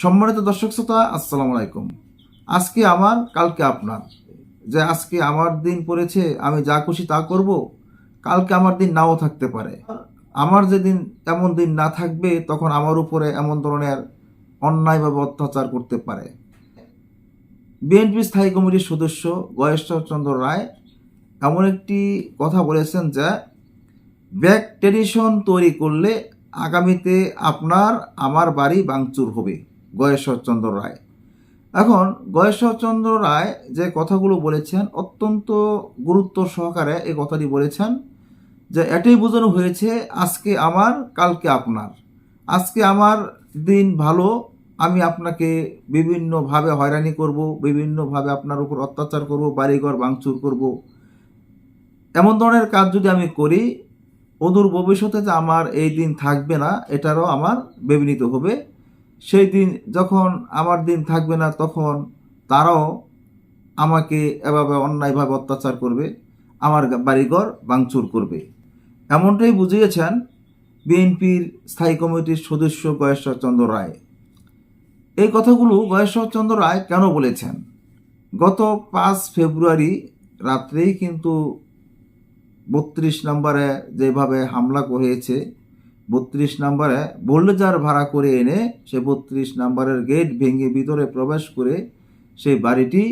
সম্মানিত দর্শক শ্রোতা, আসসালামু আলাইকুম। আজকে আমার, কালকে আপনার। যে আজকে আমার দিন পড়েছে, আমি যা খুশি তা করব, কালকে আমার দিন নাও থাকতে পারে। আমার যেদিন এমন দিন না থাকবে, তখন আমার উপরে এমন ধরনের অন্যায়ভাবে অত্যাচার করতে পারে। বিএনপি স্থায়ী কমিটির সদস্য গয়েশ্বরচন্দ্র রায় এমন একটি কথা বলেছেন যে ব্যাক ট্রেডিশন তৈরি করলে আগামীতে আপনার, আমার বাড়ি বাংচুর হবে। গয়েশ্বরচন্দ্র রায়। এখন গয়েশ্বরচন্দ্র রায় যে কথাগুলো বলেছেন, অত্যন্ত গুরুত্ব সহকারে এই কথাটি বলেছেন যে, এটাই বোঝানো হয়েছে, আজকে আমার, কালকে আপনার। আজকে আমার দিন ভালো, আমি আপনাকে বিভিন্নভাবে হয়রানি করব, বিভিন্নভাবে আপনার উপর অত্যাচার করব, বাড়িঘর ভাঙচুর করব। এমন ধরনের কাজ যদি আমি করি, অদূর ভবিষ্যতে যে আমার এই দিন থাকবে না, এটারও আমার ব্যবহৃত হবে। সেই দিন যখন আমার দিন থাকবে না, তখন তারাও আমাকে এভাবে অন্যায়ভাবে অত্যাচার করবে, আমার বাড়িঘর ভাঙচুর করবে। এমনটাই বুঝিয়েছেন বিএনপির স্থায়ী কমিটির সদস্য গয়েশ্বরচন্দ্র রায়। এই কথাগুলো গয়েশ্বরচন্দ্র রায় কেন বলেছেন? গত পাঁচ ফেব্রুয়ারি রাত্রেই কিন্তু বত্রিশ নম্বরে যেভাবে হামলা হয়েছে বত্রিশ নম্বরে বোল্ডজার ভাড়া করে এনে সে বত্রিশ নম্বরের গেট ভেঙে ভিতরে প্রবেশ করে সেই বাড়িটি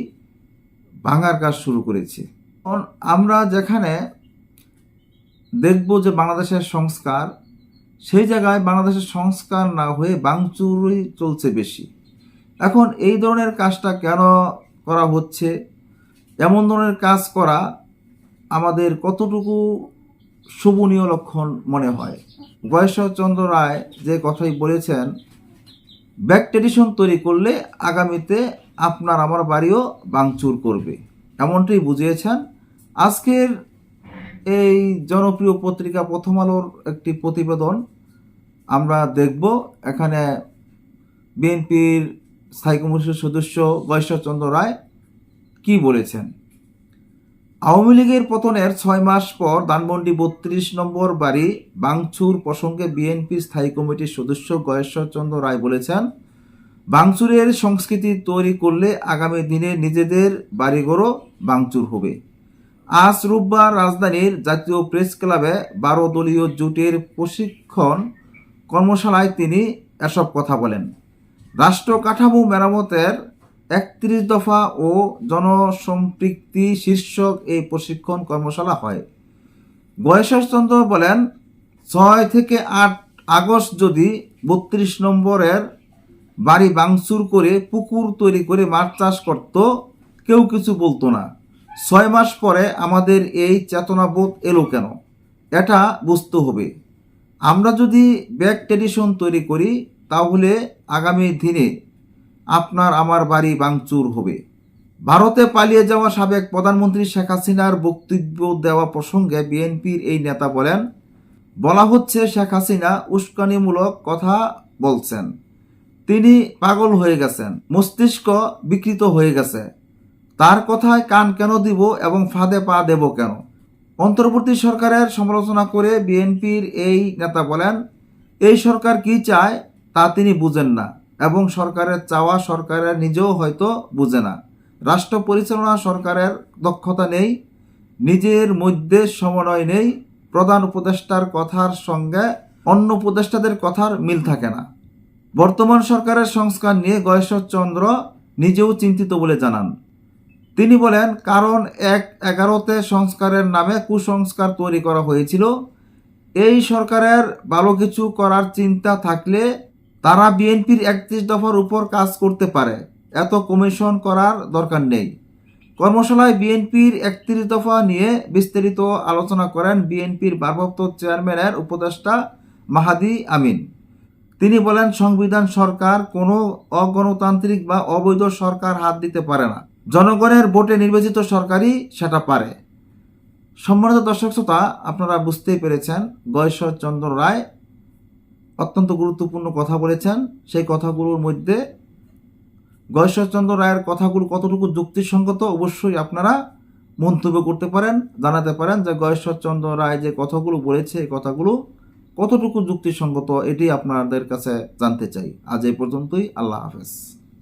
ভাঙার কাজ শুরু করেছে। আমরা যেখানে দেখব যে বাংলাদেশের সংস্কার, সেই জায়গায় বাংলাদেশের সংস্কার না হয়ে বাংচুরই চলছে বেশি। এখন এই ধরনের কাজটা কেন করা হচ্ছে? এমন ধরনের কাজ করা আমাদের কতটুকু শোভনীয় লক্ষণ মনে হয়। গয়েশ্বরচন্দ্র রায় যে কথাই বলেছেন ব্যাক ট্রেডিশন তৈরি করলে আগামীতে আপনার আমার বাড়িও বাংচুর করবে। এমনটাই বুঝিয়েছেন। আজকের এই জনপ্রিয় পত্রিকা প্রথম আলোর একটি প্রতিবেদন আমরা দেখব। এখানে বিএনপির স্থায়ী কমিটির সদস্য গয়েশ্বরচন্দ্র রায় কি বলেছেন। আওয়ামী লীগের পতনের ছয় মাস পর ধানমন্ডি বত্রিশ নম্বর বাড়ি বাংচুর প্রসঙ্গে বিএনপি স্থায়ী কমিটির সদস্য গয়েশ্বরচন্দ্র রায় বলেছেন, বাংচুরের সংস্কৃতি তৈরি করলে আগামী দিনে নিজেদের বাড়িঘরও বাংচুর হবে। আজ রোববার রাজধানীর জাতীয় প্রেস ক্লাবে বারো দলীয় জোটের প্রশিক্ষণ কর্মশালায় তিনি এসব কথা বলেন। রাষ্ট্র কাঠামো মেরামতের একত্রিশ দফা ও জনসম্পৃক্তি শীর্ষক এই প্রশিক্ষণ কর্মশালা হয়। গয়েশ্বরচন্দ্র বলেন, ছয় থেকে আট আগস্ট যদি বত্রিশ নম্বরের বাড়ি বাংচুর করে, পুকুর তৈরি করে মাছ চাষ করত, কেউ কিছু বলতো না। ছয় মাস পরে আমাদের এই চেতনাবোধ এলো কেন? এটা বুঝতে হবে। আমরা যদি ব্যাক ট্রেডিশন তৈরি করি, তাহলে আগামী দিনে আপনার আমার বাড়ি বাংচুর হবে। ভারতে পালিয়ে যাওয়া সাবেক প্রধানমন্ত্রী শেখ হাসিনার বক্তব্য দেওয়া প্রসঙ্গে বিএনপির এই নেতা বলেন, বলা হচ্ছে শেখ হাসিনা উস্কানিমূলক কথা বলছেন। তিনি পাগল হয়ে গেছেন, মস্তিষ্ক বিকৃত হয়ে গেছে। তার কথায় কান কেন দিব এবং ফাঁদে পা দেব কেন? অন্তর্বর্তী সরকারের সমালোচনা করে বিএনপির এই নেতা বলেন, এই সরকার কি চায় তা তিনি বুঝেন না। এবং সরকারের চাওয়া সরকারের নিজেও হয়তো বুঝে না। রাষ্ট্র পরিচালনা সরকারের দক্ষতা নেই, নিজের মধ্যে সমন্বয় নেই, প্রধান উপদেষ্টার কথার সঙ্গে অন্য উপদেষ্টাদের কথার মিল থাকে না। বর্তমান সরকারের সংস্কার নিয়ে গয়েশ্বরচন্দ্র নিজেও চিন্তিত বলে জানান। তিনি বলেন, কারণ এক এগারোতে সংস্কারের নামে কুসংস্কার তৈরি করা হয়েছিল। এই সরকারের ভালো কিছু করার চিন্তা থাকলে তারা বিএনপির একত্রিশ দফার উপর কাজ করতে পারে। এত কমিশন করার দরকার নেই। কর্মশালায় বিএনপির একত্রিশ দফা নিয়ে বিস্তারিত আলোচনা করেন বিএনপির ভারপ্রাপ্ত চেয়ারম্যানের উপদেষ্টা মাহাদি আমিন। তিনি বলেন, সংবিধান সরকার কোনো অগণতান্ত্রিক বা অবৈধ সরকার হাত দিতে পারে না। জনগণের ভোটে নির্বাচিত সরকারই সেটা পারে। সম্মানিত দর্শক শ্রোতা, আপনারা বুঝতেই পেরেছেন গয়েশ্বরচন্দ্র রায় অত্যন্ত গুরুত্বপূর্ণ কথা বলেছেন। সেই কথাগুলোর মধ্যে গয়েশ্বরচন্দ্র রায়ের কথাগুলো কতটুকু যুক্তিসঙ্গত অবশ্যই আপনারা মন্তব্য করতে পারেন, জানাতে পারেন যে গয়েশ্বরচন্দ্র রায় যে কথাগুলো বলেছে, এই কথাগুলো কতটুকু যুক্তিসঙ্গত এটি আপনাদের কাছে জানতে চাই। আজ এই পর্যন্তই, আল্লাহ হাফেজ।